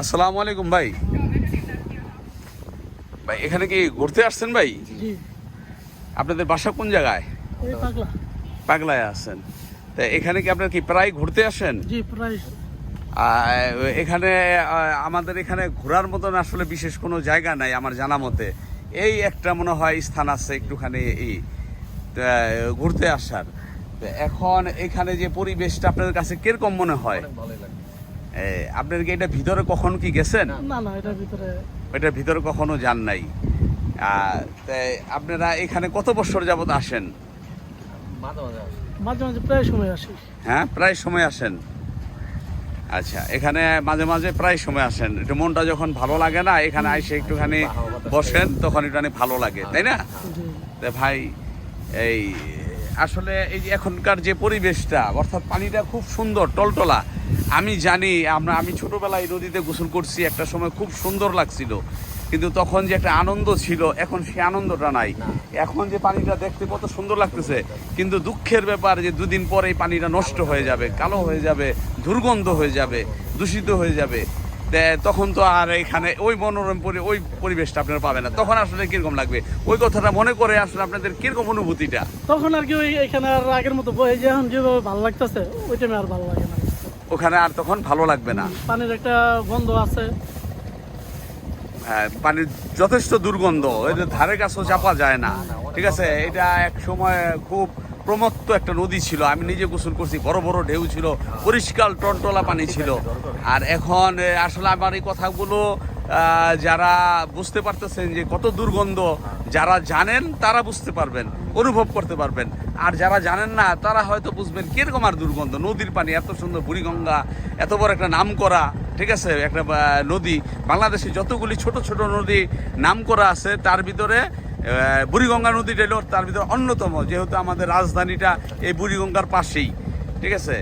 আসসালামু আলাইকুম ভাই। ভাই এখানে কি ঘুরতে আসছেন ভাই? আপনাদের বাসা কোন জায়গায়? পাগলায় আছেন। তা এখানে কি আপনার কি প্রায় ঘুরতে আসেন? জি প্রায়। আহ, এখানে আমাদের এখানে ঘোরার মতন আসলে বিশেষ কোনো জায়গা নাই আমার জানা মতে। এই একটা মনে হয় স্থান আছে একটুখানি এই ঘুরতে আসার। তা এখন এখানে যে পরিবেশটা আপনাদের কাছে কীরকম মনে হয়? আপনার কি এটা ভিতরে কখন কি গেছেন? না না এটার ভিতরে এটার ভিতরে কখনো যান নাই। আপনারা এখানে কত বছর যাবত আসেন? মাঝে মাঝে প্রায় সময় আসি। হ্যাঁ প্রায় সময় আসেন? আচ্ছা এখানে মাঝে মাঝে প্রায় সময় আসেন। একটু মনটা যখন ভালো লাগে না এখানে এসে একটুখানি বসেন তখন একটুখানি ভালো লাগে তাই না? তা ভাই এই আসলে এই যে এখনকার যে পরিবেশটা অর্থাৎ পানিটা খুব সুন্দর টলটলা আমি জানি আমরা আমি ছোটবেলায় নদীতে গোসল করছি একটা সময় খুব সুন্দর লাগছিল। কিন্তু তখন যে একটা আনন্দ ছিল এখন সে আনন্দটা নাই। এখন যে পানিটা দেখতে কত সুন্দর লাগতেছে কিন্তু দুঃখের ব্যাপার যে দুদিন পরে এই পানিটা নষ্ট হয়ে যাবে কালো হয়ে যাবে দুর্গন্ধ হয়ে যাবে দূষিত হয়ে যাবে। তখন তো আর এখানে ওই মনোরম পরি ওই পরিবেশটা আপনারা পাবেন না। তখন আসলে কীরকম লাগবে? ওই কথাটা মনে করে আসলে আপনাদের কীরকম অনুভূতিটা? তখন আর কি ওই এখানে আর আগের মতো বয়ে যে এখন যেভাবে ভালো লাগতেছে ওই টাইমে আর ভালো লাগে না। ওখানে আর তখন ভালো লাগবে না। পানির একটা গন্ধ আছে। হ্যাঁ, পানির যথেষ্ট দুর্গন্ধ। এটা ধারে কাছেও চাপা যায় না। ঠিক আছে? এটা এক সময় খুব প্রমত্ত একটা নদী ছিল। আমি নিজে গোসল করছি। বড় বড় ঢেউ ছিল। পরিষ্কার টনটলা পানি ছিল। আর এখন আসলে আমার এই কথাগুলো যারা বুঝতে পারতেছেন যে কত দুর্গন্ধ, যারা জানেন তারা বুঝতে পারবেন, অনুভব করতে পারবেন। আর যারা জানেন না, তারা হয়তো বুঝবেন কীরকম আর দুর্গন্ধ। নদীর পানি, এত সুন্দর বুড়িগঙ্গা, এত বড় একটা নাম করা ঠিক আছে, একটা নদী। বাংলাদেশে যতগুলি ছোট ছোট নদী নাম করা আছে, তার ভিতরে বুড়িগঙ্গা নদীটা হলো তার ভিতরে অন্যতম, যেহেতু আমাদের রাজধানীটা এই বুড়িগঙ্গার পাশেই, ঠিক আছে?